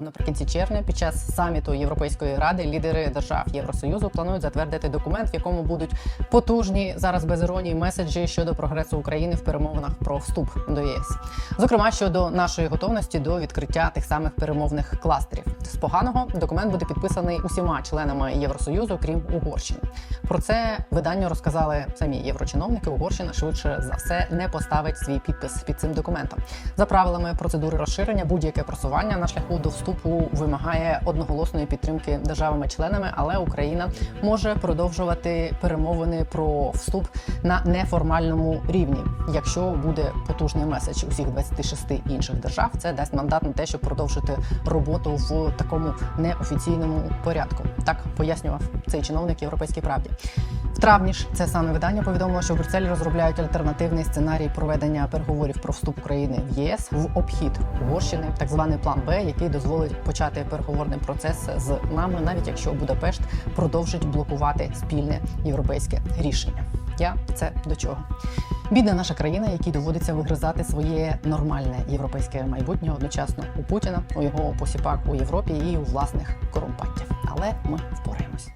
Наприкінці червня, під час саміту Європейської ради, лідери держав Євросоюзу планують затвердити документ, в якому будуть потужні зараз без іронії меседжі щодо прогресу України в перемовинах про вступ до ЄС, зокрема щодо нашої готовності до відкриття тих самих перемовних кластерів. З поганого документ буде підписаний усіма членами Євросоюзу, крім Угорщини. Про це виданню розказали самі єврочиновники. Угорщина швидше за все не поставить свій підпис під цим документом. За правилами процедури розширення, будь-яке просування на шляху до вступу вимагає одноголосної підтримки державами-членами, але Україна може продовжувати перемовини про вступ на неформальному рівні. Якщо буде потужний меседж усіх 26 інших держав, це дасть мандат на те, щоб продовжити роботу в такому неофіційному порядку. Так пояснював цей чиновник європейській правді. В травні ж це саме видання повідомило, що в Брюсселі розробляють альтернативний сценарій проведення переговорів про вступ України в ЄС в обхід Угорщини, так званий план Б, який дозволить почати переговорний процес з нами, навіть якщо Будапешт продовжить блокувати спільне європейське рішення. Я це до чого? Бідна наша країна, якій доводиться вигризати своє нормальне європейське майбутнє одночасно у Путіна, у його посіпак у Європі і у власних корумпантів. Але ми впораємось.